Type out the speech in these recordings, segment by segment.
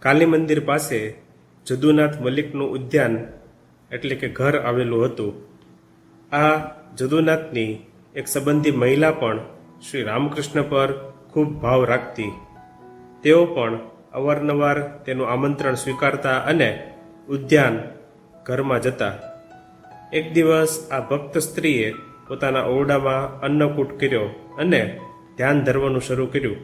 કાલી મંદિર પાસે જદુનાથ મલિકનું ઉદ્યાન એટલે કે ઘર આવેલું હતું. આ જદુનાથની એક સંબંધી મહિલા પણ શ્રી રામકૃષ્ણ પર ખૂબ ભાવ રાખતી. તેઓ પણ અવારનવાર તેનું આમંત્રણ સ્વીકારતા અને ઉદ્યાન ઘરમાં જતા. એક દિવસ આ ભક્ત સ્ત્રીએ પોતાના ઓરડામાં અન્નકૂટ કર્યો અને ધ્યાન ધરવાનું શરૂ કર્યું.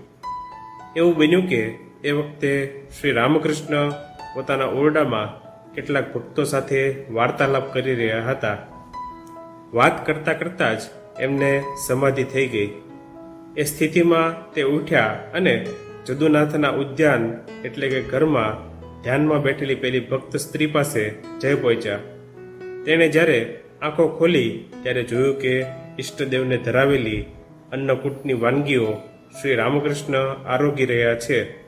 એવું બન્યું કે એ વખતે શ્રી રામકૃષ્ણ પોતાના ઓરડામાં કેટલાક ભક્તો સાથે વાર્તાલાપ કરી રહ્યા હતા. વાત કરતાં કરતાં જ એમને સમાધિ થઈ ગઈ. એ સ્થિતિમાં તે ઉઠ્યા અને જદુનાથના ઉદ્યાન એટલે કે ઘરમાં ધ્યાનમાં બેઠેલી પેલી ભક્ત સ્ત્રી પાસે જઈ પહોંચ્યા. તેણે જ્યારે આંખો ખોલી ત્યારે જોયું કે ઈષ્ટદેવને ધરાવેલી અન્નકૂટની વાનગીઓ શ્રી રામકૃષ્ણ આરોગી રહ્યા છે.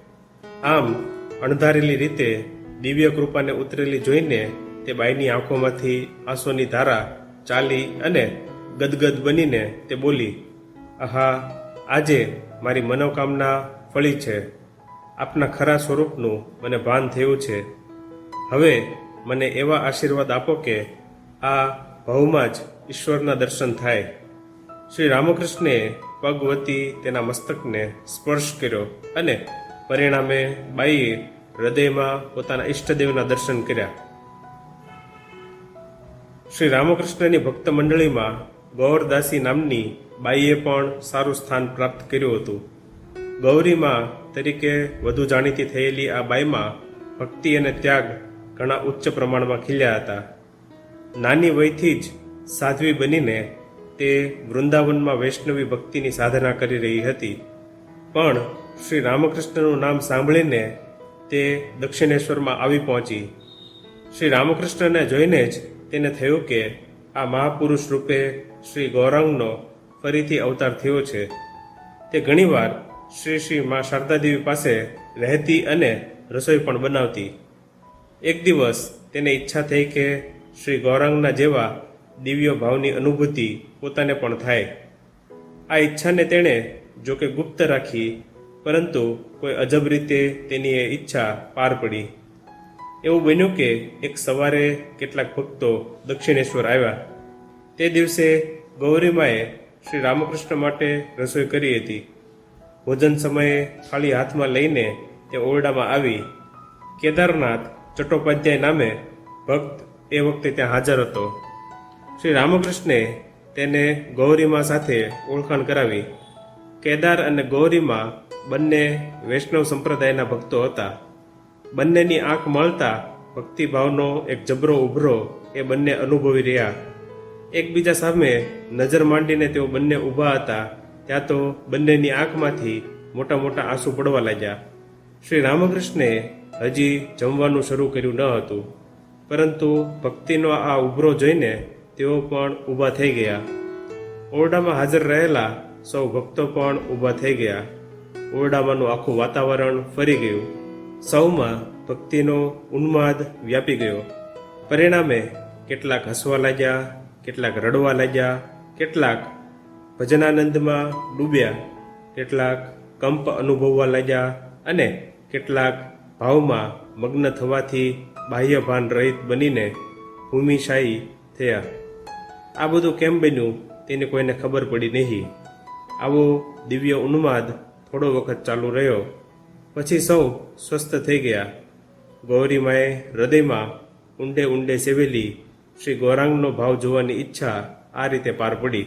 આમ અણધારેલી રીતે દિવ્ય કૃપાને ઉતરેલી જોઈને તે બાઈની આંખોમાંથી આંસુની ધારા ચાલી અને ગદગદ બનીને તે બોલી, આહા, આજે મારી મનોકામના ફળી છે. આપના ખરા સ્વરૂપનું મને ભાન થયું છે. હવે મને એવા આશીર્વાદ આપો કે આ ભવમાં જ ઈશ્વરના દર્શન થાય. શ્રી રામકૃષ્ણે પગ વતી તેના મસ્તકને સ્પર્શ કર્યો અને પરિણામે બાઈએ હૃદયમાં પોતાના ઈષ્ટદેવના દર્શન કર્યા. શ્રી રામકૃષ્ણની ભક્ત મંડળીમાં ગૌરદાસી નામની બાઈએ પણ સારું સ્થાન પ્રાપ્ત કર્યું હતું. ગૌરીમાં તરીકે વધુ જાણીતી થયેલી આ બાઈમાં ભક્તિ અને ત્યાગ ઘણા ઉચ્ચ પ્રમાણમાં ખીલ્યા હતા. નાની વયથી જ સાધ્વી બનીને તે વૃંદાવનમાં વૈષ્ણવી ભક્તિની સાધના કરી રહી હતી. પણ શ્રી રામકૃષ્ણનું નામ સાંભળીને તે દક્ષિણેશ્વરમાં આવી પહોંચી. શ્રી રામકૃષ્ણને જોઈને જ તેને થયું કે આ મહાપુરુષ રૂપે શ્રી ગૌરાંગનો ફરીથી અવતાર થયો છે. તે ઘણીવાર શ્રી શ્રી મા શારદાદેવી પાસે રહેતી અને રસોઈ પણ બનાવતી. એક દિવસ તેને ઈચ્છા થઈ કે શ્રી ગૌરાંગના જેવા દિવ્ય ભાવની અનુભૂતિ પોતાને પણ થાય. આ ઈચ્છાને તેણે જોકે ગુપ્ત રાખી, પરંતુ કોઈ અજબ રીતે તેની એ ઈચ્છા પાર પડી. એવું બન્યું કે એક સવારે કેટલાક ભક્તો દક્ષિણેશ્વર આવ્યા. તે દિવસે ગૌરીમાએ શ્રી રામકૃષ્ણ માટે રસોઈ કરી હતી. ભોજન સમયે થાળી હાથમાં લઈને તે ઓરડામાં આવી. કેદારનાથ ચટ્ટોપાધ્યાય નામે ભક્ત એ વખતે ત્યાં હાજર હતો. શ્રી રામકૃષ્ણે તેને ગૌરીમા સાથે ઓળખાણ કરાવી. કેદાર અને ગૌરીમાં બંને વૈષ્ણવ સંપ્રદાયના ભક્તો હતા. બંનેની આંખ મળતા ભક્તિભાવનો એક જબરો ઉભરો એ બંને અનુભવી રહ્યા. એકબીજા સામે નજર માંડીને તેઓ બંને ઊભા હતા. ત્યાં તો બંનેની આંખમાંથી મોટા મોટા આંસુ પડવા લાગ્યા. શ્રી રામકૃષ્ણે હજી જમવાનું શરૂ કર્યું ન હતું. પરંતુ ભક્તિનો આ ઉભરો જોઈને તેઓ પણ ઊભા થઈ ગયા. ઓરડામાં હાજર રહેલા સૌ ભક્તો પણ ઊભા થઈ ગયા. ઓરડામાંનું આખું વાતાવરણ ફરી ગયું. સૌમાં ભક્તિનો ઉન્માદ વ્યાપી ગયો. પરિણામે કેટલાક હસવા લાગ્યા, કેટલાક રડવા લાગ્યા, કેટલાક ભજનાનંદમાં ડૂબ્યા, કેટલાક કંપ અનુભવવા લાગ્યા અને કેટલાક ભાવમાં મગ્ન થવાથી બાહ્ય ભાન રહિત બનીને ભૂમિશાયી થયા. આ બધું કેમ બન્યું તેને કોઈને ખબર પડી નહીં. આવો દિવ્ય ઉન્માદ થોડો વખત ચાલુ રહ્યો. પછી સૌ સ્વસ્થ થઈ ગયા. ગૌરીમાએ હૃદયમાં ઊંડે ઊંડે સેવેલી શ્રી ગૌરાંગનો ભાવ જોવાની ઈચ્છા આ રીતે પાર પડી.